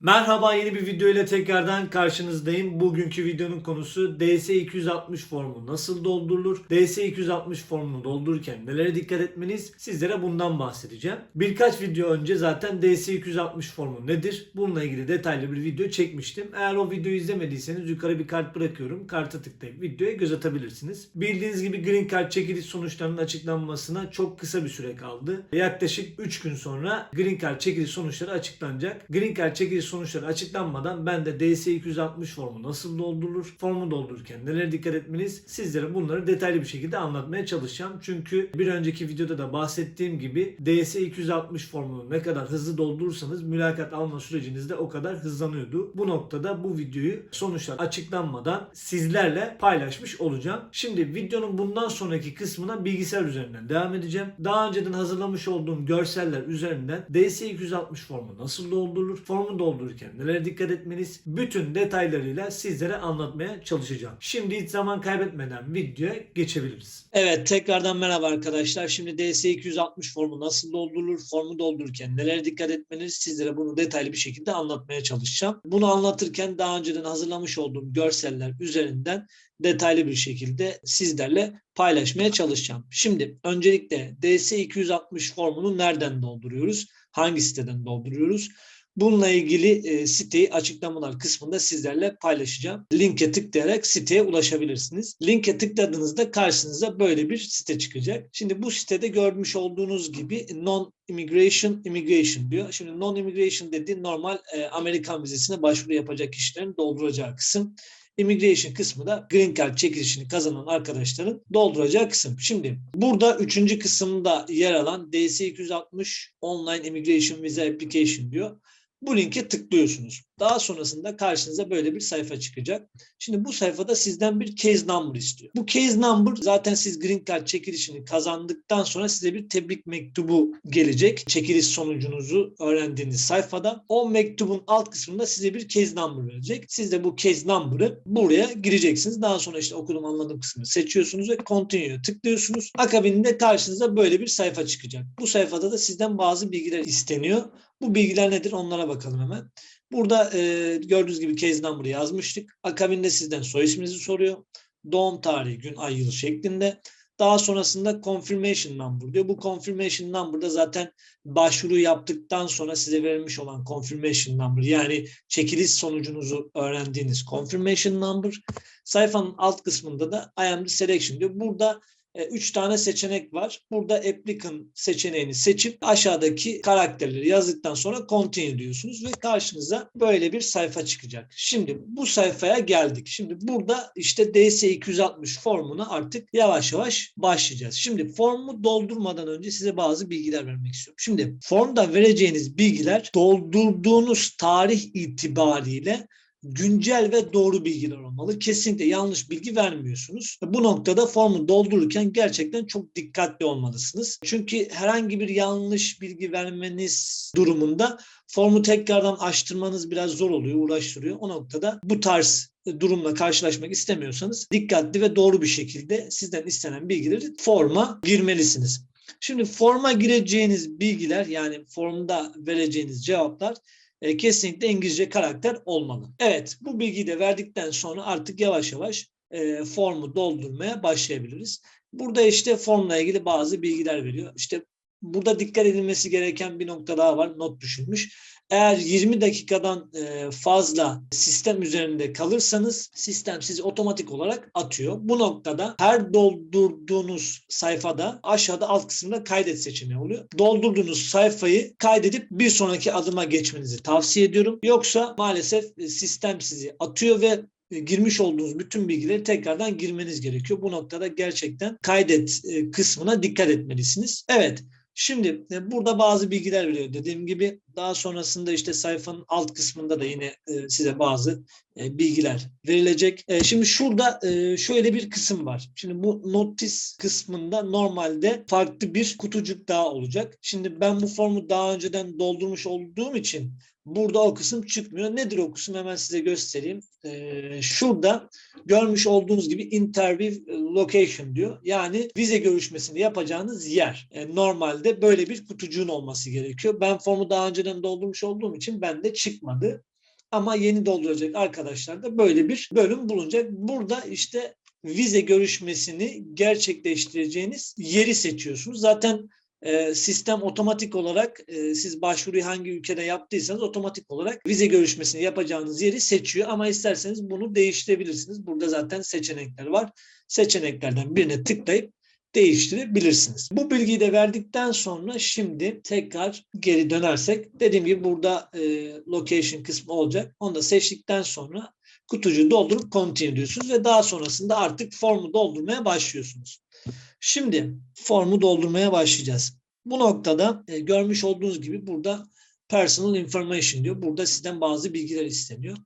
Merhaba yeni bir video ile tekrardan karşınızdayım. Bugünkü videonun konusu DS260 formu nasıl doldurulur? DS260 formunu doldururken nelere dikkat etmeniz? Sizlere bundan bahsedeceğim. Birkaç video önce zaten DS260 formu nedir? Bununla ilgili detaylı bir video çekmiştim. Eğer o videoyu izlemediyseniz yukarı bir kart bırakıyorum. Karta tıklayıp videoya göz atabilirsiniz. Bildiğiniz gibi Green Card çekiliş sonuçlarının açıklanmasına çok kısa bir süre kaldı. Yaklaşık 3 gün sonra Green Card çekiliş sonuçları açıklanacak. Green Card çekiliş sonuçları açıklanmadan ben de DS260 formu nasıl doldurulur, formu doldururken nelere dikkat etmeniz sizlere bunları detaylı bir şekilde anlatmaya çalışacağım. Çünkü bir önceki videoda da bahsettiğim gibi DS260 formunu ne kadar hızlı doldurursanız mülakat alma süreciniz de o kadar hızlanıyordu. Bu noktada bu videoyu sonuçlar açıklanmadan sizlerle paylaşmış olacağım. Şimdi videonun bundan sonraki kısmına bilgisayar üzerinden devam edeceğim. Daha önceden hazırlamış olduğum görseller üzerinden DS260 formu nasıl doldurulur, formu doldururken nelere dikkat etmeniz bütün detaylarıyla sizlere anlatmaya çalışacağım. Şimdi hiç zaman kaybetmeden videoya geçebiliriz. Evet tekrardan merhaba arkadaşlar. Şimdi DS260 formu nasıl doldurulur, formu doldururken nelere dikkat etmeniz sizlere bunu detaylı bir şekilde anlatmaya çalışacağım. Bunu anlatırken daha önceden hazırlamış olduğum görseller üzerinden detaylı bir şekilde sizlerle paylaşmaya çalışacağım. Şimdi öncelikle DS260 formunu nereden dolduruyoruz? Hangi siteden dolduruyoruz? Bununla ilgili e, siteyi açıklamalar kısmında sizlerle paylaşacağım. Linke tıklayarak siteye ulaşabilirsiniz. Linke tıkladığınızda karşınıza böyle bir site çıkacak. Şimdi bu sitede görmüş olduğunuz gibi non immigration immigration diyor. Şimdi non immigration dediği normal e, Amerikan vizesine başvuru yapacak kişilerin dolduracağı kısım. Immigration kısmı da Green Card çekilişini kazanan arkadaşların dolduracağı kısım. Şimdi burada üçüncü kısımda yer alan DS260 Online Immigration Visa Application diyor. Bu linke tıklıyorsunuz. Daha sonrasında karşınıza böyle bir sayfa çıkacak. Şimdi bu sayfada sizden bir case number istiyor. Bu case number zaten siz Green Card çekilişini kazandıktan sonra size bir tebrik mektubu gelecek. Çekiliş sonucunuzu öğrendiğiniz sayfada. O mektubun alt kısmında size bir case number verecek. Siz de bu case number'ı buraya gireceksiniz. Daha sonra işte okudum anladım kısmını seçiyorsunuz ve continue'ya tıklıyorsunuz. Akabinde karşınıza böyle bir sayfa çıkacak. Bu sayfada da sizden bazı bilgiler isteniyor. Bu bilgiler nedir onlara bakalım hemen. Burada e, gördüğünüz gibi case number'ı yazmıştık. Akabinde sizden soy isminizi soruyor. Doğum tarihi, gün, ay, yıl şeklinde. Daha sonrasında confirmation number diyor. Bu confirmation number da zaten başvuru yaptıktan sonra size verilmiş olan confirmation number yani çekiliş sonucunuzu öğrendiğiniz confirmation number. Sayfanın alt kısmında da I am the selection diyor. Burada e, üç tane seçenek var. Burada applicant seçeneğini seçip aşağıdaki karakterleri yazdıktan sonra continue diyorsunuz ve karşınıza böyle bir sayfa çıkacak. Şimdi bu sayfaya geldik. Şimdi burada işte DS260 formuna artık yavaş yavaş başlayacağız. Şimdi formu doldurmadan önce size bazı bilgiler vermek istiyorum. Şimdi formda vereceğiniz bilgiler doldurduğunuz tarih itibariyle güncel ve doğru bilgiler olmalı. Kesinlikle yanlış bilgi vermiyorsunuz. Bu noktada formu doldururken gerçekten çok dikkatli olmalısınız. Çünkü herhangi bir yanlış bilgi vermeniz durumunda formu tekrardan açtırmanız biraz zor oluyor, uğraştırıyor. O noktada bu tarz durumla karşılaşmak istemiyorsanız dikkatli ve doğru bir şekilde sizden istenen bilgileri forma girmelisiniz. Şimdi forma gireceğiniz bilgiler yani formda vereceğiniz cevaplar e, kesinlikle İngilizce karakter olmalı. Evet bu bilgiyi de verdikten sonra artık yavaş yavaş e, formu doldurmaya başlayabiliriz. Burada işte formla ilgili bazı bilgiler veriyor. İşte burada dikkat edilmesi gereken bir nokta daha var. Not düşünmüş. Eğer 20 dakikadan e, fazla sistem üzerinde kalırsanız sistem sizi otomatik olarak atıyor. Bu noktada her doldurduğunuz sayfada aşağıda alt kısımda kaydet seçeneği oluyor. Doldurduğunuz sayfayı kaydedip bir sonraki adıma geçmenizi tavsiye ediyorum. Yoksa maalesef e, sistem sizi atıyor ve e, girmiş olduğunuz bütün bilgileri tekrardan girmeniz gerekiyor. Bu noktada gerçekten kaydet kısmına dikkat etmelisiniz. Evet. Şimdi e, burada bazı bilgiler veriyor. Dediğim gibi daha sonrasında işte sayfanın alt kısmında da yine e, size bazı e, bilgiler verilecek. Şimdi şurada şöyle bir kısım var. Şimdi bu notice kısmında normalde farklı bir kutucuk daha olacak. Şimdi ben bu formu daha önceden doldurmuş olduğum için Burada o kısım çıkmıyor. Nedir o kısım? Hemen size göstereyim. Ee, şurada görmüş olduğunuz gibi interview location diyor. Yani vize görüşmesini yapacağınız yer. Normalde böyle bir kutucuğun olması gerekiyor. Ben formu daha önceden doldurmuş olduğum için bende çıkmadı. Ama yeni dolduracak arkadaşlar da böyle bir bölüm bulunacak. Burada işte vize görüşmesini gerçekleştireceğiniz yeri seçiyorsunuz. Zaten e, sistem otomatik olarak e, siz başvuruyu hangi ülkede yaptıysanız otomatik olarak vize görüşmesini yapacağınız yeri seçiyor. Ama isterseniz bunu değiştirebilirsiniz. Burada zaten seçenekler var. Seçeneklerden birine tıklayıp değiştirebilirsiniz. Bu bilgiyi de verdikten sonra şimdi tekrar geri dönersek dediğim gibi burada e, location kısmı olacak. Onu da seçtikten sonra kutucuğu doldurup continue diyorsunuz ve daha sonrasında artık formu doldurmaya başlıyorsunuz. Şimdi formu doldurmaya başlayacağız. Bu noktada e, görmüş olduğunuz gibi burada personal information diyor. Burada sizden bazı bilgiler isteniyor.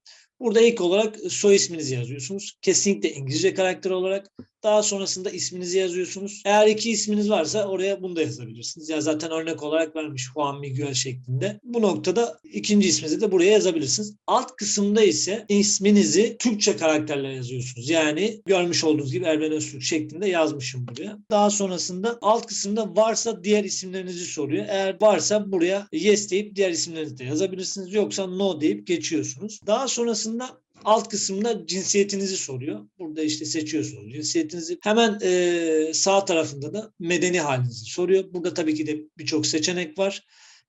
Burada ilk olarak soy isminizi yazıyorsunuz. Kesinlikle İngilizce karakter olarak. Daha sonrasında isminizi yazıyorsunuz. Eğer iki isminiz varsa oraya bunu da yazabilirsiniz. Ya zaten örnek olarak vermiş Juan Miguel şeklinde. Bu noktada ikinci isminizi de buraya yazabilirsiniz. Alt kısımda ise isminizi Türkçe karakterle yazıyorsunuz. Yani görmüş olduğunuz gibi Erben Öztürk şeklinde yazmışım buraya. Daha sonrasında alt kısımda varsa diğer isimlerinizi soruyor. Eğer varsa buraya yes deyip diğer isimlerinizi de yazabilirsiniz. Yoksa no deyip geçiyorsunuz. Daha sonrasında alt kısımda cinsiyetinizi soruyor. Burada işte seçiyorsunuz cinsiyetinizi. Hemen e, sağ tarafında da medeni halinizi soruyor. Burada tabii ki de birçok seçenek var.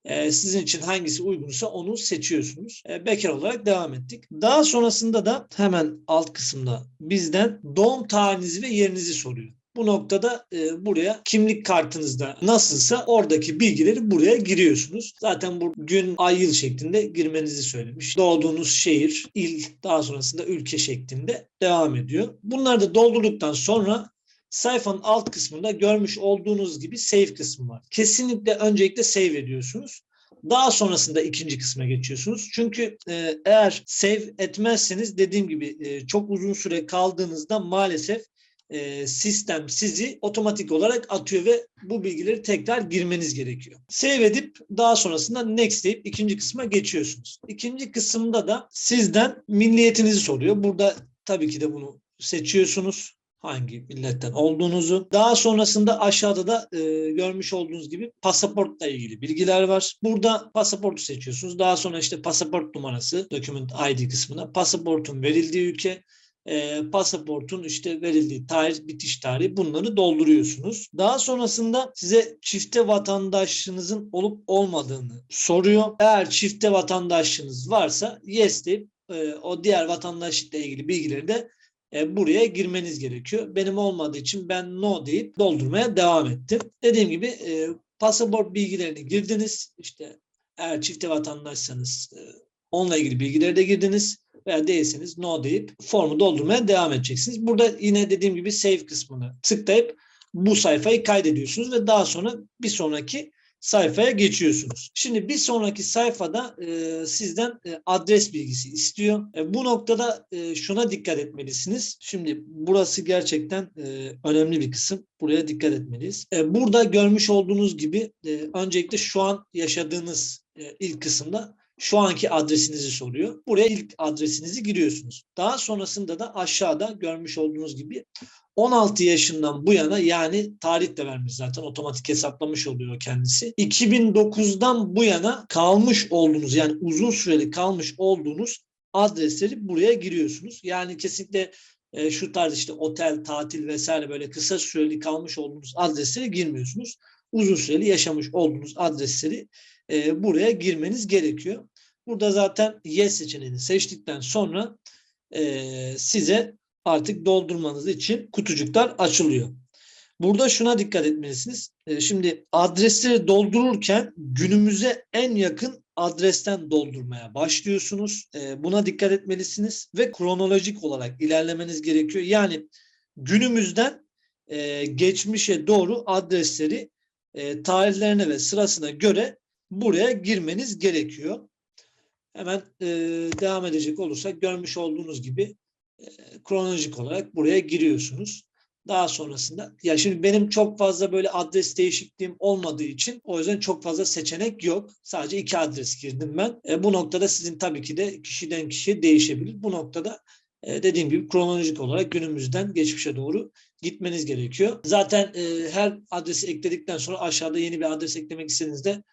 E, sizin için hangisi uygunsa onu seçiyorsunuz. E, bekar olarak devam ettik. Daha sonrasında da hemen alt kısımda bizden doğum tarihinizi ve yerinizi soruyor. Bu noktada e, buraya kimlik kartınızda nasılsa oradaki bilgileri buraya giriyorsunuz. Zaten bu gün, ay, yıl şeklinde girmenizi söylemiş. Doğduğunuz şehir, il, daha sonrasında ülke şeklinde devam ediyor. Bunları da doldurduktan sonra sayfanın alt kısmında görmüş olduğunuz gibi save kısmı var. Kesinlikle öncelikle save ediyorsunuz. Daha sonrasında ikinci kısma geçiyorsunuz. Çünkü e, eğer save etmezseniz dediğim gibi e, çok uzun süre kaldığınızda maalesef e, sistem sizi otomatik olarak atıyor ve bu bilgileri tekrar girmeniz gerekiyor. Save edip daha sonrasında next deyip ikinci kısma geçiyorsunuz. İkinci kısımda da sizden milliyetinizi soruyor. Burada tabii ki de bunu seçiyorsunuz hangi milletten olduğunuzu. Daha sonrasında aşağıda da e, görmüş olduğunuz gibi pasaportla ilgili bilgiler var. Burada pasaportu seçiyorsunuz. Daha sonra işte pasaport numarası, document ID kısmına, pasaportun verildiği ülke, e, pasaportun işte verildiği tarih, bitiş tarihi bunları dolduruyorsunuz. Daha sonrasında size çifte vatandaşlığınızın olup olmadığını soruyor. Eğer çifte vatandaşlığınız varsa yes deyip e, o diğer vatandaşlıkla ilgili bilgileri de e, buraya girmeniz gerekiyor. Benim olmadığı için ben no deyip doldurmaya devam ettim. Dediğim gibi e, pasaport bilgilerini girdiniz. İşte eğer çifte vatandaşsanız e, onunla ilgili bilgileri de girdiniz veya değilseniz no deyip formu doldurmaya devam edeceksiniz. Burada yine dediğim gibi save kısmını tıklayıp bu sayfayı kaydediyorsunuz ve daha sonra bir sonraki sayfaya geçiyorsunuz. Şimdi bir sonraki sayfada e, sizden e, adres bilgisi istiyor. E, bu noktada e, şuna dikkat etmelisiniz. Şimdi burası gerçekten e, önemli bir kısım. Buraya dikkat etmeliyiz. E, burada görmüş olduğunuz gibi e, öncelikle şu an yaşadığınız e, ilk kısımda şu anki adresinizi soruyor. Buraya ilk adresinizi giriyorsunuz. Daha sonrasında da aşağıda görmüş olduğunuz gibi 16 yaşından bu yana yani tarih de vermiş zaten otomatik hesaplamış oluyor kendisi. 2009'dan bu yana kalmış olduğunuz yani uzun süreli kalmış olduğunuz adresleri buraya giriyorsunuz. Yani kesinlikle e, şu tarz işte otel, tatil vesaire böyle kısa süreli kalmış olduğunuz adresleri girmiyorsunuz. Uzun süreli yaşamış olduğunuz adresleri e, buraya girmeniz gerekiyor. Burada zaten yes seçeneğini seçtikten sonra e, size artık doldurmanız için kutucuklar açılıyor. Burada şuna dikkat etmelisiniz. E, şimdi adresleri doldururken günümüze en yakın adresten doldurmaya başlıyorsunuz. E, buna dikkat etmelisiniz ve kronolojik olarak ilerlemeniz gerekiyor. Yani günümüzden e, geçmişe doğru adresleri e, tarihlerine ve sırasına göre buraya girmeniz gerekiyor. Hemen e, devam edecek olursak görmüş olduğunuz gibi e, kronolojik olarak buraya giriyorsunuz. Daha sonrasında ya şimdi benim çok fazla böyle adres değişikliğim olmadığı için o yüzden çok fazla seçenek yok. Sadece iki adres girdim ben. E, bu noktada sizin tabii ki de kişiden kişiye değişebilir. Bu noktada e, dediğim gibi kronolojik olarak günümüzden geçmişe doğru gitmeniz gerekiyor. Zaten e, her adresi ekledikten sonra aşağıda yeni bir adres eklemek istediğinizde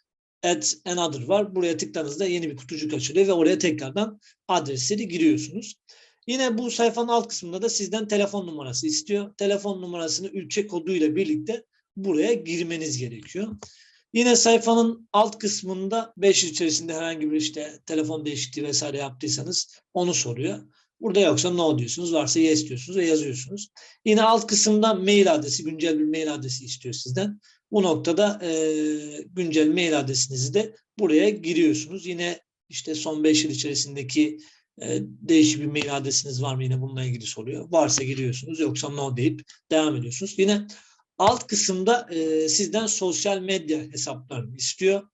add another var. Buraya tıkladığınızda yeni bir kutucuk açılıyor ve oraya tekrardan adresleri giriyorsunuz. Yine bu sayfanın alt kısmında da sizden telefon numarası istiyor. Telefon numarasını ülke koduyla birlikte buraya girmeniz gerekiyor. Yine sayfanın alt kısmında 5 yıl içerisinde herhangi bir işte telefon değişikliği vesaire yaptıysanız onu soruyor. Burada yoksa no diyorsunuz, varsa yes diyorsunuz ve yazıyorsunuz. Yine alt kısımda mail adresi, güncel bir mail adresi istiyor sizden. Bu noktada e, güncel mail adresinizi de buraya giriyorsunuz. Yine işte son 5 yıl içerisindeki e, değişik bir mail adresiniz var mı yine bununla ilgili soruyor. Varsa giriyorsunuz yoksa no deyip devam ediyorsunuz. Yine alt kısımda e, sizden sosyal medya hesaplarını istiyor.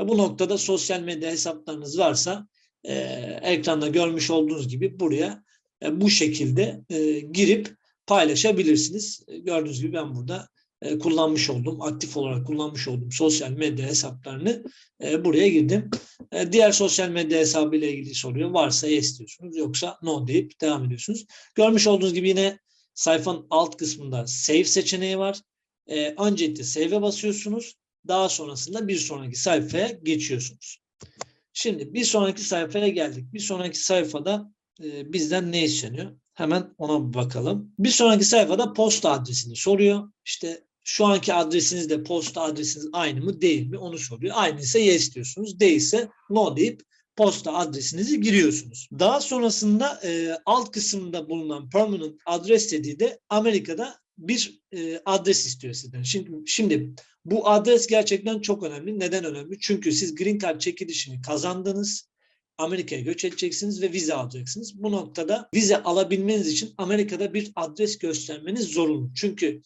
E, bu noktada sosyal medya hesaplarınız varsa e, ekranda görmüş olduğunuz gibi buraya e, bu şekilde e, girip paylaşabilirsiniz. E, gördüğünüz gibi ben burada e, kullanmış olduğum, aktif olarak kullanmış olduğum sosyal medya hesaplarını e, buraya girdim. E, diğer sosyal medya hesabı ile ilgili soruyor. Varsa yes diyorsunuz, yoksa no deyip devam ediyorsunuz. Görmüş olduğunuz gibi yine sayfanın alt kısmında save seçeneği var. E, öncelikle save'e basıyorsunuz. Daha sonrasında bir sonraki sayfaya geçiyorsunuz. Şimdi bir sonraki sayfaya geldik. Bir sonraki sayfada e, bizden ne isteniyor? Hemen ona bakalım. Bir sonraki sayfada posta adresini soruyor. İşte şu anki adresinizle posta adresiniz aynı mı değil mi onu soruyor. Aynı ise yes diyorsunuz. Değilse no deyip posta adresinizi giriyorsunuz. Daha sonrasında e, alt kısımda bulunan permanent adres dediği de Amerika'da bir e, adres istiyor sizden. Şimdi, şimdi bu adres gerçekten çok önemli. Neden önemli? Çünkü siz Green Card çekilişini kazandınız. Amerika'ya göç edeceksiniz ve vize alacaksınız. Bu noktada vize alabilmeniz için Amerika'da bir adres göstermeniz zorunlu. Çünkü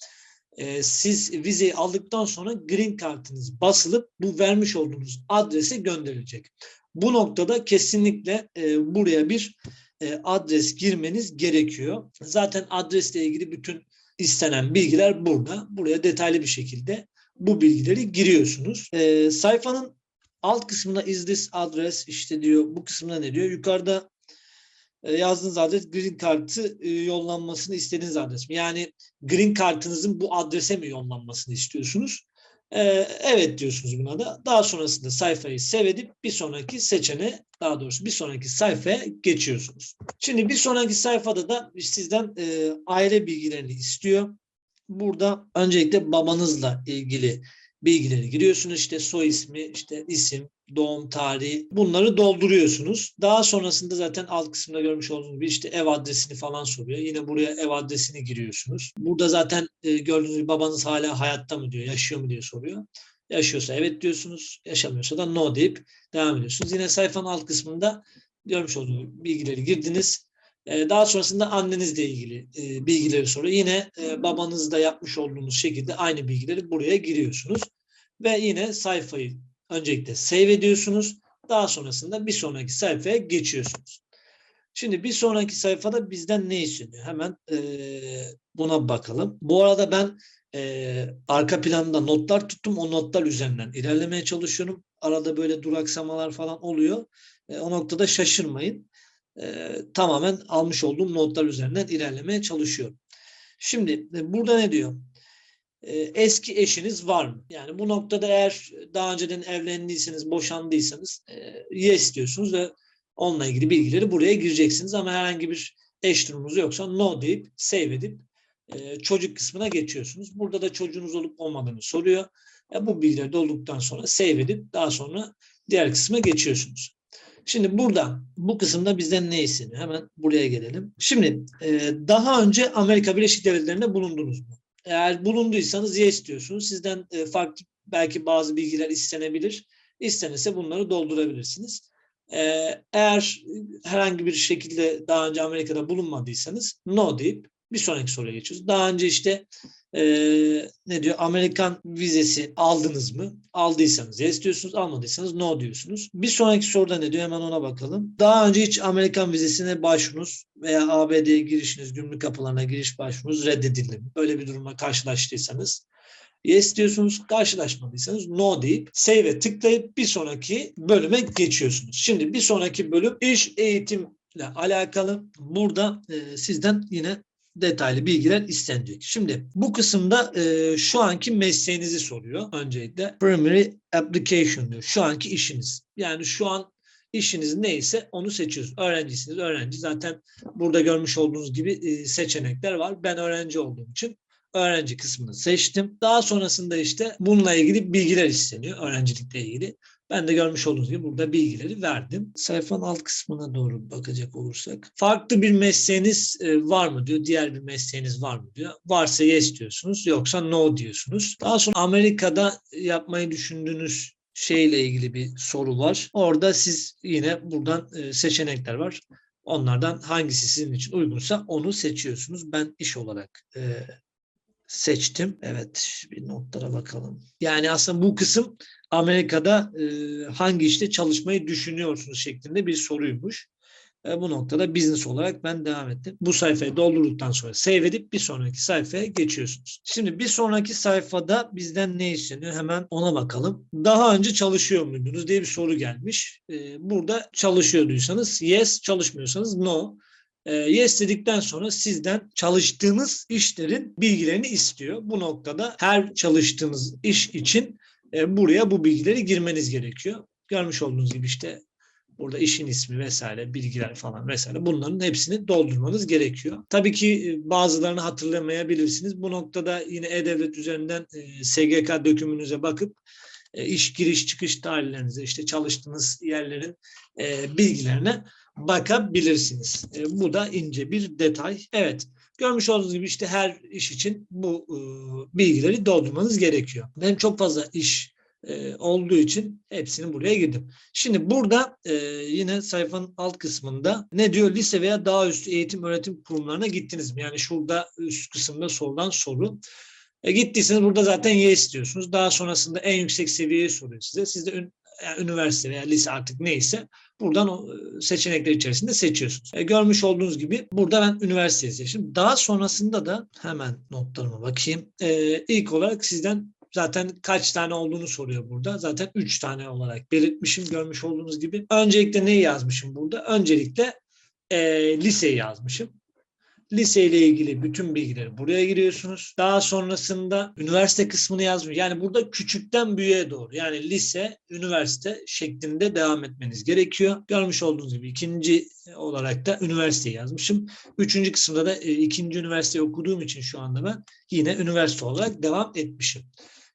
e, siz vizeyi aldıktan sonra Green Card'ınız basılıp bu vermiş olduğunuz adrese gönderilecek. Bu noktada kesinlikle e, buraya bir e, adres girmeniz gerekiyor. Zaten adresle ilgili bütün istenen bilgiler burada. Buraya detaylı bir şekilde bu bilgileri giriyorsunuz. E, sayfanın alt kısmına is this adres işte diyor bu kısmına ne diyor? Yukarıda yazdığınız adres green kartı e, yollanmasını istediğiniz adres mi? Yani green kartınızın bu adrese mi yollanmasını istiyorsunuz? E, evet diyorsunuz buna da. Daha sonrasında sayfayı sevedip bir sonraki seçeneğe daha doğrusu bir sonraki sayfaya geçiyorsunuz. Şimdi bir sonraki sayfada da sizden e, aile bilgilerini istiyor. Burada öncelikle babanızla ilgili bilgileri giriyorsunuz. İşte soy ismi, işte isim, doğum tarihi bunları dolduruyorsunuz. Daha sonrasında zaten alt kısımda görmüş olduğunuz gibi işte ev adresini falan soruyor. Yine buraya ev adresini giriyorsunuz. Burada zaten e, gördüğünüz gibi babanız hala hayatta mı diyor, yaşıyor mu diye soruyor. Yaşıyorsa evet diyorsunuz, yaşamıyorsa da no deyip devam ediyorsunuz. Yine sayfanın alt kısmında görmüş olduğunuz bilgileri girdiniz. E, daha sonrasında annenizle ilgili e, bilgileri soruyor. Yine babanızda yapmış olduğunuz şekilde aynı bilgileri buraya giriyorsunuz. Ve yine sayfayı öncelikle save ediyorsunuz. Daha sonrasında bir sonraki sayfaya geçiyorsunuz. Şimdi bir sonraki sayfada bizden ne isteniyor? Hemen e, buna bakalım. Bu arada ben e, arka planda notlar tuttum. O notlar üzerinden ilerlemeye çalışıyorum. Arada böyle duraksamalar falan oluyor. E, o noktada şaşırmayın. E, tamamen almış olduğum notlar üzerinden ilerlemeye çalışıyorum. Şimdi e, burada ne diyor? E, eski eşiniz var mı? Yani bu noktada eğer daha önceden evlendiyseniz, boşandıysanız e, yes diyorsunuz ve onunla ilgili bilgileri buraya gireceksiniz ama herhangi bir eş durumunuz yoksa no deyip save edip e, çocuk kısmına geçiyorsunuz. Burada da çocuğunuz olup olmadığını soruyor. E, bu bilgiler dolduktan sonra save edip daha sonra diğer kısma geçiyorsunuz. Şimdi burada bu kısımda bizden ne isteniyor? Hemen buraya gelelim. Şimdi daha önce Amerika Birleşik Devletleri'nde bulundunuz mu? Eğer bulunduysanız yes diyorsunuz. Sizden e, farklı belki bazı bilgiler istenebilir. İstenirse bunları doldurabilirsiniz. E, eğer herhangi bir şekilde daha önce Amerika'da bulunmadıysanız no deyip bir sonraki soruya geçiyoruz. Daha önce işte e, ne diyor Amerikan vizesi aldınız mı? Aldıysanız yes diyorsunuz, almadıysanız no diyorsunuz. Bir sonraki soruda ne diyor hemen ona bakalım. Daha önce hiç Amerikan vizesine başvurunuz veya ABD'ye girişiniz, gümrük kapılarına giriş başvurunuz reddedildi mi? Böyle bir durumla karşılaştıysanız yes diyorsunuz. Karşılaşmadıysanız no deyip save'e tıklayıp bir sonraki bölüme geçiyorsunuz. Şimdi bir sonraki bölüm iş eğitimle alakalı. Burada e, sizden yine detaylı bilgiler istenecek. Şimdi bu kısımda e, şu anki mesleğinizi soruyor öncelikle. Primary application diyor. Şu anki işiniz. Yani şu an işiniz neyse onu seçiyorsunuz. Öğrencisiniz, öğrenci. Zaten burada görmüş olduğunuz gibi e, seçenekler var. Ben öğrenci olduğum için öğrenci kısmını seçtim. Daha sonrasında işte bununla ilgili bilgiler isteniyor. Öğrencilikle ilgili. Ben de görmüş olduğunuz gibi burada bilgileri verdim. Sayfanın alt kısmına doğru bakacak olursak. Farklı bir mesleğiniz e, var mı diyor. Diğer bir mesleğiniz var mı diyor. Varsa yes diyorsunuz. Yoksa no diyorsunuz. Daha sonra Amerika'da yapmayı düşündüğünüz şeyle ilgili bir soru var. Orada siz yine buradan e, seçenekler var. Onlardan hangisi sizin için uygunsa onu seçiyorsunuz. Ben iş olarak e, seçtim. Evet bir notlara bakalım. Yani aslında bu kısım Amerika'da e, hangi işte çalışmayı düşünüyorsunuz şeklinde bir soruymuş. E, bu noktada business olarak ben devam ettim. Bu sayfayı doldurduktan sonra save edip bir sonraki sayfaya geçiyorsunuz. Şimdi bir sonraki sayfada bizden ne isteniyor? Hemen ona bakalım. Daha önce çalışıyor muydunuz diye bir soru gelmiş. E, burada çalışıyorduysanız yes, çalışmıyorsanız no. E, yes sonra sizden çalıştığınız işlerin bilgilerini istiyor. Bu noktada her çalıştığınız iş için e, buraya bu bilgileri girmeniz gerekiyor. Görmüş olduğunuz gibi işte burada işin ismi vesaire, bilgiler falan vesaire bunların hepsini doldurmanız gerekiyor. Tabii ki e, bazılarını hatırlamayabilirsiniz. Bu noktada yine E-Devlet üzerinden e, SGK dökümünüze bakıp iş giriş çıkış tarihlerinize işte çalıştığınız yerlerin bilgilerine bakabilirsiniz. E, bu da ince bir detay. Evet. Görmüş olduğunuz gibi işte her iş için bu e, bilgileri doldurmanız gerekiyor. Benim çok fazla iş e, olduğu için hepsini buraya girdim. Şimdi burada e, yine sayfanın alt kısmında ne diyor? Lise veya daha üstü eğitim öğretim kurumlarına gittiniz mi? Yani şurada üst kısımda sorulan soru. E, gittiyseniz burada zaten yes diyorsunuz. Daha sonrasında en yüksek seviyeyi soruyor size. Siz de ün- yani üniversite veya lise artık neyse buradan o e, seçenekler içerisinde seçiyorsunuz. E, görmüş olduğunuz gibi burada ben üniversiteyi seçtim. Daha sonrasında da hemen notlarıma bakayım. E, ilk olarak sizden zaten kaç tane olduğunu soruyor burada. Zaten 3 tane olarak belirtmişim görmüş olduğunuz gibi. Öncelikle neyi yazmışım burada? Öncelikle e, liseyi yazmışım. Lise ile ilgili bütün bilgileri buraya giriyorsunuz. Daha sonrasında üniversite kısmını yazmış. Yani burada küçükten büyüğe doğru. Yani lise, üniversite şeklinde devam etmeniz gerekiyor. Görmüş olduğunuz gibi ikinci olarak da üniversiteyi yazmışım. Üçüncü kısımda da e, ikinci üniversiteyi okuduğum için şu anda ben yine üniversite olarak devam etmişim.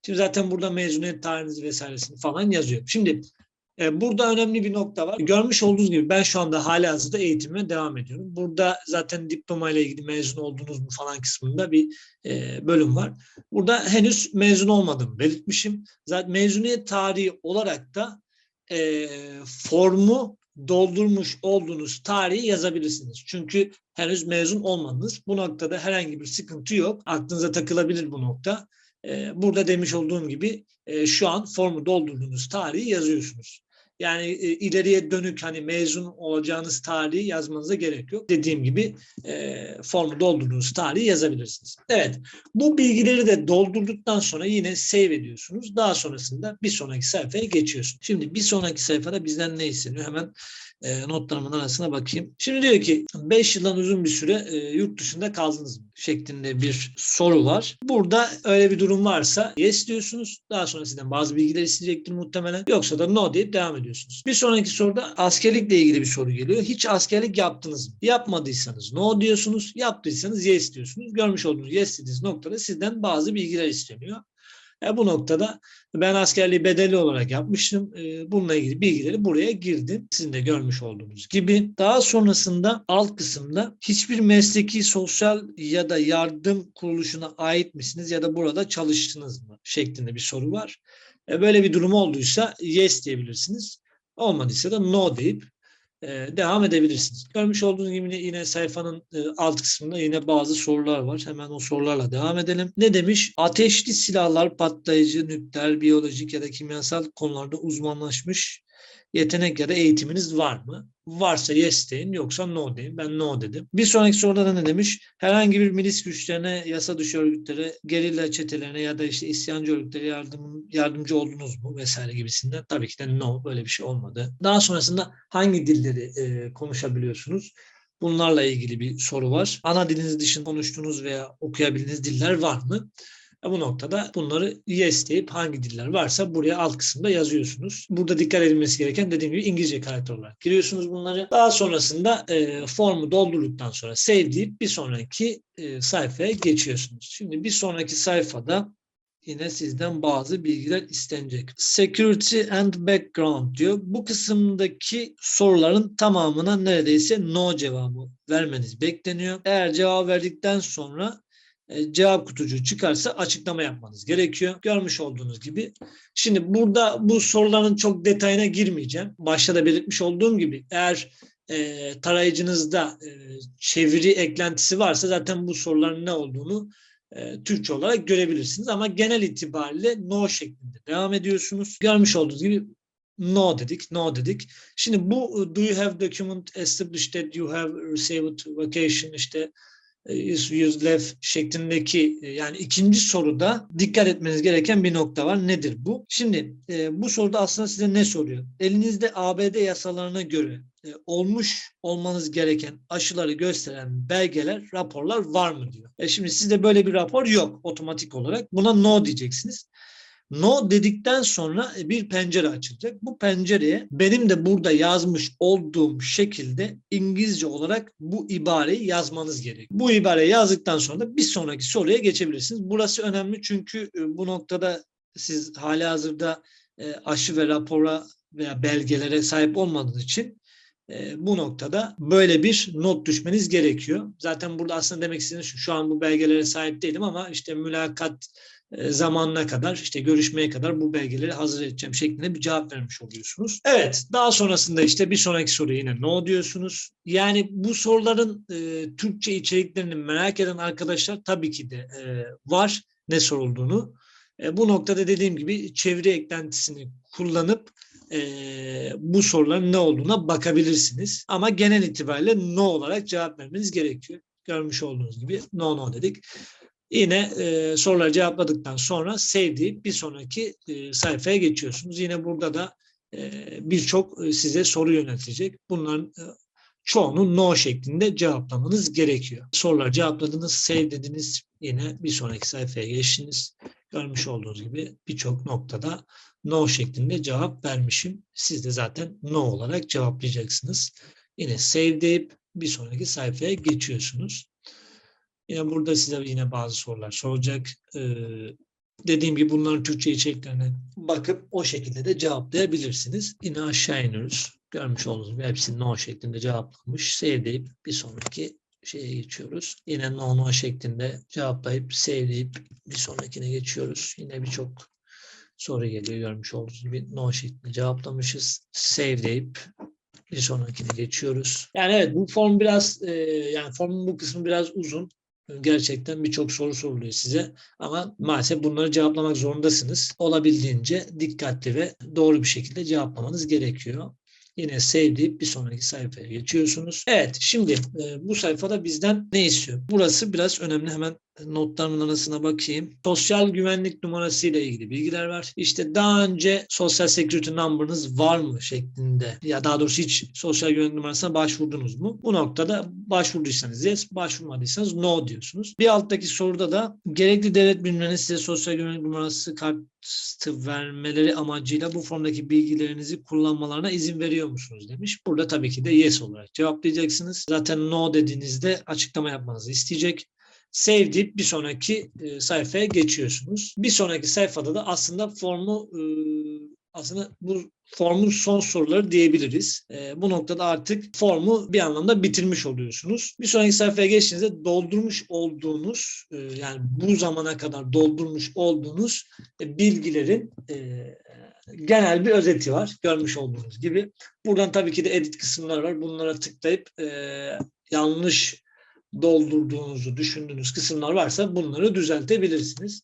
Şimdi zaten burada mezuniyet tarihinizi vesairesini falan yazıyor. Şimdi burada önemli bir nokta var. Görmüş olduğunuz gibi ben şu anda hala hazırda eğitimime devam ediyorum. Burada zaten diploma ile ilgili mezun oldunuz mu falan kısmında bir e, bölüm var. Burada henüz mezun olmadığımı belirtmişim. Zaten mezuniyet tarihi olarak da e, formu doldurmuş olduğunuz tarihi yazabilirsiniz. Çünkü henüz mezun olmadınız. Bu noktada herhangi bir sıkıntı yok. Aklınıza takılabilir bu nokta. E, burada demiş olduğum gibi e, şu an formu doldurduğunuz tarihi yazıyorsunuz. Yani e, ileriye dönük hani mezun olacağınız tarihi yazmanıza gerek yok. Dediğim gibi e, formu doldurduğunuz tarihi yazabilirsiniz. Evet bu bilgileri de doldurduktan sonra yine save ediyorsunuz. Daha sonrasında bir sonraki sayfaya geçiyorsunuz. Şimdi bir sonraki sayfada bizden ne isteniyor? Hemen e, notlarımın arasına bakayım. Şimdi diyor ki 5 yıldan uzun bir süre e, yurt dışında kaldınız mı? şeklinde bir soru var. Burada öyle bir durum varsa yes diyorsunuz. Daha sonra sizden bazı bilgiler isteyecektir muhtemelen. Yoksa da no deyip devam ediyorsunuz. Bir sonraki soruda askerlikle ilgili bir soru geliyor. Hiç askerlik yaptınız mı? Yapmadıysanız no diyorsunuz. Yaptıysanız yes diyorsunuz. Görmüş olduğunuz yes dediğiniz noktada sizden bazı bilgiler isteniyor. E, bu noktada ben askerliği bedeli olarak yapmıştım. E, bununla ilgili bilgileri buraya girdim. Sizin de görmüş olduğunuz gibi. Daha sonrasında alt kısımda hiçbir mesleki, sosyal ya da yardım kuruluşuna ait misiniz ya da burada çalıştınız mı şeklinde bir soru var. E, böyle bir durum olduysa yes diyebilirsiniz. Olmadıysa da no deyip devam edebilirsiniz. Görmüş olduğunuz gibi yine, yine sayfanın e, alt kısmında yine bazı sorular var. Hemen o sorularla devam edelim. Ne demiş? Ateşli silahlar, patlayıcı, nükleer, biyolojik ya da kimyasal konularda uzmanlaşmış yetenek ya da eğitiminiz var mı? Varsa yes deyin yoksa no deyin. Ben no dedim. Bir sonraki soruda da ne demiş? Herhangi bir milis güçlerine, yasa dışı örgütlere, gerilla çetelerine ya da işte isyancı örgütlere yardım, yardımcı oldunuz mu vesaire gibisinden. Tabii ki de no böyle bir şey olmadı. Daha sonrasında hangi dilleri e, konuşabiliyorsunuz? Bunlarla ilgili bir soru var. Ana diliniz dışında konuştuğunuz veya okuyabildiğiniz diller var mı? E, Bu noktada bunları yes hangi diller varsa buraya alt kısımda yazıyorsunuz. Burada dikkat edilmesi gereken dediğim gibi İngilizce karakter olarak giriyorsunuz bunları. Daha sonrasında e, formu doldurduktan sonra save deyip bir sonraki e, sayfaya geçiyorsunuz. Şimdi bir sonraki sayfada yine sizden bazı bilgiler istenecek. Security and background diyor. Bu kısımdaki soruların tamamına neredeyse no cevabı vermeniz bekleniyor. Eğer cevap verdikten sonra cevap kutucuğu çıkarsa açıklama yapmanız gerekiyor. Görmüş olduğunuz gibi. Şimdi burada bu soruların çok detayına girmeyeceğim. Başta da belirtmiş olduğum gibi eğer e, tarayıcınızda e, çeviri eklentisi varsa zaten bu soruların ne olduğunu e, Türkçe olarak görebilirsiniz. Ama genel itibariyle no şeklinde devam ediyorsunuz. Görmüş olduğunuz gibi no dedik, no dedik. Şimdi bu e, do you have document established that you have received vacation işte used left şeklindeki e, yani ikinci soruda dikkat etmeniz gereken bir nokta var. Nedir bu? Şimdi e, bu soruda aslında size ne soruyor? Elinizde ABD yasalarına göre e, olmuş olmanız gereken aşıları gösteren belgeler, raporlar var mı diyor. E şimdi sizde böyle bir rapor yok otomatik olarak. Buna no diyeceksiniz. No dedikten sonra e, bir pencere açılacak. Bu pencereye benim de burada yazmış olduğum şekilde İngilizce olarak bu ibareyi yazmanız gerekiyor. Bu ibareyi yazdıktan sonra da bir sonraki soruya geçebilirsiniz. Burası önemli çünkü e, bu noktada siz hali hazırda e, aşı ve rapora veya belgelere sahip olmadığınız için bu noktada böyle bir not düşmeniz gerekiyor. Zaten burada aslında demek istediğim şu, şu an bu belgelere sahip değilim ama işte mülakat zamanına kadar işte görüşmeye kadar bu belgeleri hazır edeceğim şeklinde bir cevap vermiş oluyorsunuz. Evet daha sonrasında işte bir sonraki soru yine no diyorsunuz. Yani bu soruların e, Türkçe içeriklerini merak eden arkadaşlar tabii ki de e, var ne sorulduğunu. E, bu noktada dediğim gibi çeviri eklentisini kullanıp e, bu soruların ne olduğuna bakabilirsiniz. Ama genel itibariyle no olarak cevap vermeniz gerekiyor. Görmüş olduğunuz gibi no no dedik. Yine e, soruları cevapladıktan sonra deyip bir sonraki e, sayfaya geçiyorsunuz. Yine burada da e, birçok e, size soru yöneltecek. Bunların e, çoğunu no şeklinde cevaplamanız gerekiyor. Soruları cevapladınız, save dediniz. Yine bir sonraki sayfaya geçtiniz. Görmüş olduğunuz gibi birçok noktada no şeklinde cevap vermişim. Siz de zaten no olarak cevaplayacaksınız. Yine save deyip bir sonraki sayfaya geçiyorsunuz. Yine burada size yine bazı sorular soracak. Ee, dediğim gibi bunların Türkçe içeriklerine bakıp o şekilde de cevaplayabilirsiniz. Yine aşağı iniyoruz. Görmüş olduğunuz gibi hepsi no şeklinde cevaplamış. Save deyip bir sonraki şeye geçiyoruz. Yine no no şeklinde cevaplayıp save deyip bir sonrakine geçiyoruz. Yine birçok soru geliyor görmüş olduğunuz gibi no şeklinde cevaplamışız. Save deyip bir sonrakine geçiyoruz. Yani evet bu form biraz e, yani formun bu kısmı biraz uzun gerçekten birçok soru soruluyor size ama maalesef bunları cevaplamak zorundasınız. Olabildiğince dikkatli ve doğru bir şekilde cevaplamanız gerekiyor. Yine save deyip bir sonraki sayfaya geçiyorsunuz. Evet şimdi e, bu sayfada bizden ne istiyor? Burası biraz önemli. Hemen notlarımın arasına bakayım. Sosyal güvenlik numarası ile ilgili bilgiler var. İşte daha önce sosyal security number'ınız var mı şeklinde ya daha doğrusu hiç sosyal güvenlik numarasına başvurdunuz mu? Bu noktada başvurduysanız yes, başvurmadıysanız no diyorsunuz. Bir alttaki soruda da gerekli devlet birimlerinin size sosyal güvenlik numarası kartı vermeleri amacıyla bu formdaki bilgilerinizi kullanmalarına izin veriyor musunuz demiş. Burada tabii ki de yes olarak cevaplayacaksınız. Zaten no dediğinizde açıklama yapmanızı isteyecek save deyip bir sonraki e, sayfaya geçiyorsunuz. Bir sonraki sayfada da aslında formu e, aslında bu formun son soruları diyebiliriz. E, bu noktada artık formu bir anlamda bitirmiş oluyorsunuz. Bir sonraki sayfaya geçtiğinizde doldurmuş olduğunuz yani bu zamana kadar doldurmuş olduğunuz bilgilerin genel bir özeti var. Görmüş olduğunuz gibi. Buradan tabii ki de edit kısımlar var. Bunlara tıklayıp yanlış doldurduğunuzu düşündüğünüz kısımlar varsa bunları düzeltebilirsiniz.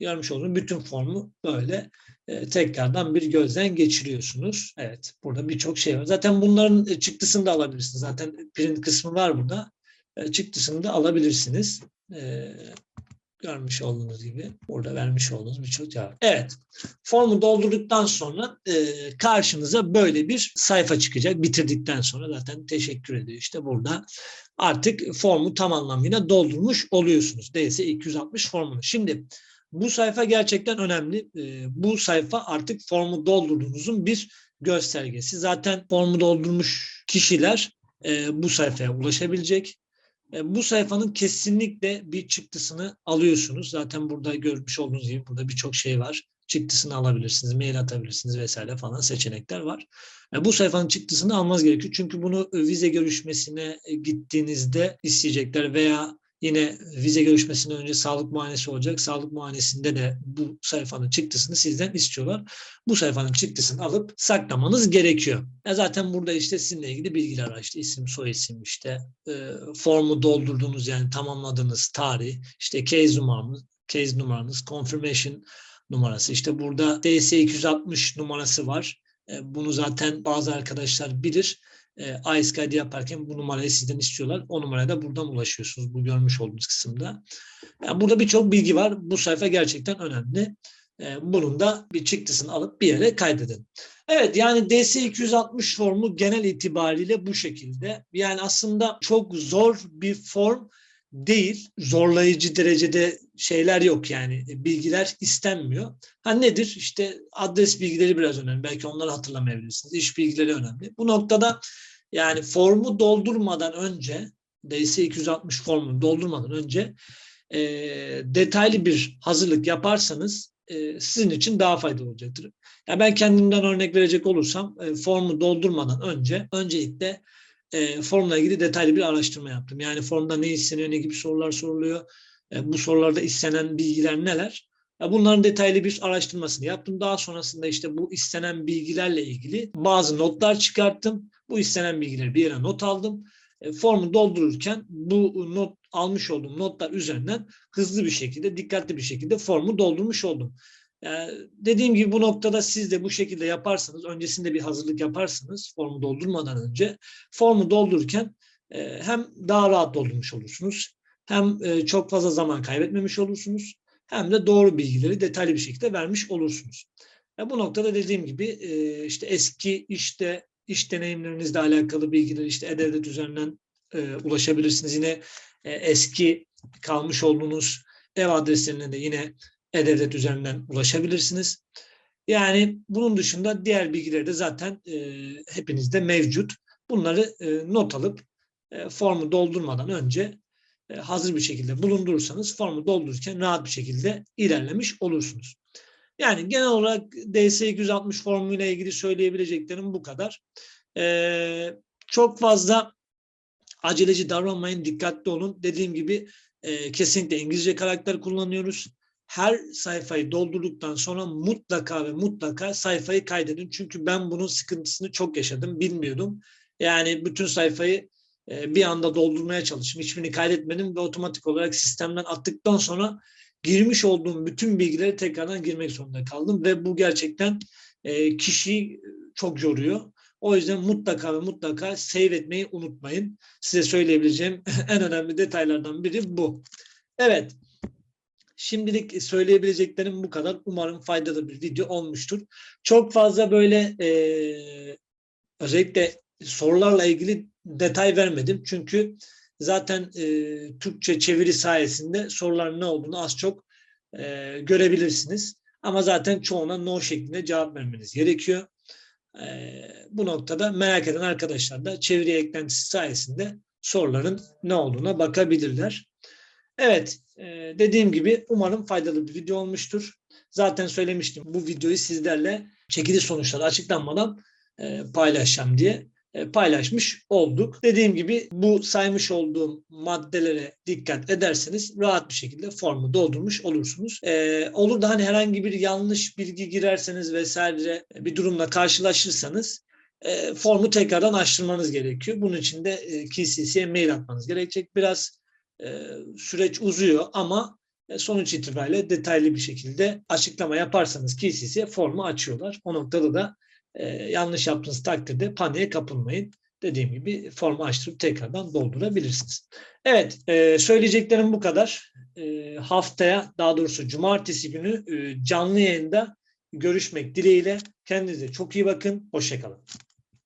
Görmüş olduğunuz bütün formu böyle e, tekrardan bir gözden geçiriyorsunuz. Evet burada birçok şey var. Zaten bunların e, çıktısını da alabilirsiniz. Zaten print kısmı var burada. E, çıktısını da alabilirsiniz. E, görmüş olduğunuz gibi burada vermiş olduğunuz birçok cevap. Evet. Formu doldurduktan sonra e, karşınıza böyle bir sayfa çıkacak. Bitirdikten sonra zaten teşekkür ediyor. İşte burada artık formu tam anlamıyla doldurmuş oluyorsunuz. DS 260 formunu. Şimdi bu sayfa gerçekten önemli. E, bu sayfa artık formu doldurduğunuzun bir göstergesi. Zaten formu doldurmuş kişiler e, bu sayfaya ulaşabilecek. E, bu sayfanın kesinlikle bir çıktısını alıyorsunuz. Zaten burada görmüş olduğunuz gibi burada birçok şey var. Çıktısını alabilirsiniz, mail atabilirsiniz vesaire falan seçenekler var. E, bu sayfanın çıktısını almanız gerekiyor. Çünkü bunu vize görüşmesine gittiğinizde isteyecekler veya Yine vize görüşmesinden önce sağlık muayenesi olacak. Sağlık muayenesinde de bu sayfanın çıktısını sizden istiyorlar. Bu sayfanın çıktısını alıp saklamanız gerekiyor. Ya zaten burada işte sizinle ilgili bilgiler var. İşte isim, soy isim, işte e, formu doldurduğunuz yani tamamladığınız tarih, işte case numaranız, case numaranız, confirmation numarası. İşte burada DS260 numarası var. E, bunu zaten bazı arkadaşlar bilir e, iSky'de yaparken bu numarayı sizden istiyorlar. O numaraya da buradan ulaşıyorsunuz. Bu görmüş olduğunuz kısımda. Yani burada birçok bilgi var. Bu sayfa gerçekten önemli. E, bunun da bir çıktısını alıp bir yere kaydedin. Evet yani DS260 formu genel itibariyle bu şekilde. Yani aslında çok zor bir form değil. Zorlayıcı derecede şeyler yok yani. Bilgiler istenmiyor. Ha nedir? İşte adres bilgileri biraz önemli. Belki onları hatırlamayabilirsiniz. İş bilgileri önemli. Bu noktada yani formu doldurmadan önce DS 260 formunu doldurmadan önce e, detaylı bir hazırlık yaparsanız e, sizin için daha faydalı olacaktır. Yani ben kendimden örnek verecek olursam e, formu doldurmadan önce öncelikle e, formla ilgili detaylı bir araştırma yaptım. Yani formda ne isteniyor, ne gibi sorular soruluyor, e, bu sorularda istenen bilgiler neler? E, bunların detaylı bir araştırmasını yaptım. Daha sonrasında işte bu istenen bilgilerle ilgili bazı notlar çıkarttım. Bu istenen bilgileri bir yere not aldım. E, formu doldururken bu not almış olduğum notlar üzerinden hızlı bir şekilde, dikkatli bir şekilde formu doldurmuş oldum. Yani e, dediğim gibi bu noktada siz de bu şekilde yaparsanız, öncesinde bir hazırlık yaparsanız formu doldurmadan önce formu doldururken e, hem daha rahat doldurmuş olursunuz, hem e, çok fazla zaman kaybetmemiş olursunuz, hem de doğru bilgileri detaylı bir şekilde vermiş olursunuz. E, bu noktada dediğim gibi e, işte eski işte iş deneyimlerinizle alakalı bilgiler işte E-Devlet üzerinden e, ulaşabilirsiniz. Yine e, eski kalmış olduğunuz ev adreslerine de yine E-Devlet üzerinden ulaşabilirsiniz. Yani bunun dışında diğer bilgiler de zaten e, hepinizde mevcut. Bunları e, not alıp e, formu doldurmadan önce e, hazır bir şekilde bulundurursanız formu doldururken rahat bir şekilde ilerlemiş olursunuz. Yani genel olarak DS260 formuyla ilgili söyleyebileceklerim bu kadar. Ee, çok fazla aceleci davranmayın, dikkatli olun. Dediğim gibi e, kesinlikle İngilizce karakter kullanıyoruz. Her sayfayı doldurduktan sonra mutlaka ve mutlaka sayfayı kaydedin. Çünkü ben bunun sıkıntısını çok yaşadım, bilmiyordum. Yani bütün sayfayı e, bir anda doldurmaya çalıştım. Hiçbirini kaydetmedim ve otomatik olarak sistemden attıktan sonra girmiş olduğum bütün bilgileri tekrardan girmek zorunda kaldım ve bu gerçekten e, kişiyi çok yoruyor. O yüzden mutlaka ve mutlaka save etmeyi unutmayın. Size söyleyebileceğim en önemli detaylardan biri bu. Evet. Şimdilik söyleyebileceklerim bu kadar. Umarım faydalı bir video olmuştur. Çok fazla böyle e, özellikle sorularla ilgili detay vermedim. Çünkü zaten e, Türkçe çeviri sayesinde soruların ne olduğunu az çok e, görebilirsiniz. Ama zaten çoğuna no şeklinde cevap vermeniz gerekiyor. E, bu noktada merak eden arkadaşlar da çeviri eklentisi sayesinde soruların ne olduğuna bakabilirler. Evet, dediğim gibi umarım faydalı bir video olmuştur. Zaten söylemiştim bu videoyu sizlerle çekili sonuçları açıklanmadan e, paylaşacağım diye. E, paylaşmış olduk. Dediğim gibi bu saymış olduğum maddelere dikkat ederseniz rahat bir şekilde formu doldurmuş olursunuz. Ee, olur da hani herhangi bir yanlış bilgi girerseniz vesaire bir durumla karşılaşırsanız e, formu tekrardan açtırmanız gerekiyor. Bunun için de e, KCC'ye mail atmanız gerekecek. Biraz e, süreç uzuyor ama e, sonuç itibariyle detaylı bir şekilde açıklama yaparsanız KCC'ye formu açıyorlar. O noktada da e, yanlış yaptığınız takdirde paniğe kapılmayın. Dediğim gibi formu açtırıp tekrardan doldurabilirsiniz. Evet, e, söyleyeceklerim bu kadar. haftaya daha doğrusu cumartesi günü canlı yayında görüşmek dileğiyle. Kendinize çok iyi bakın. Hoşçakalın.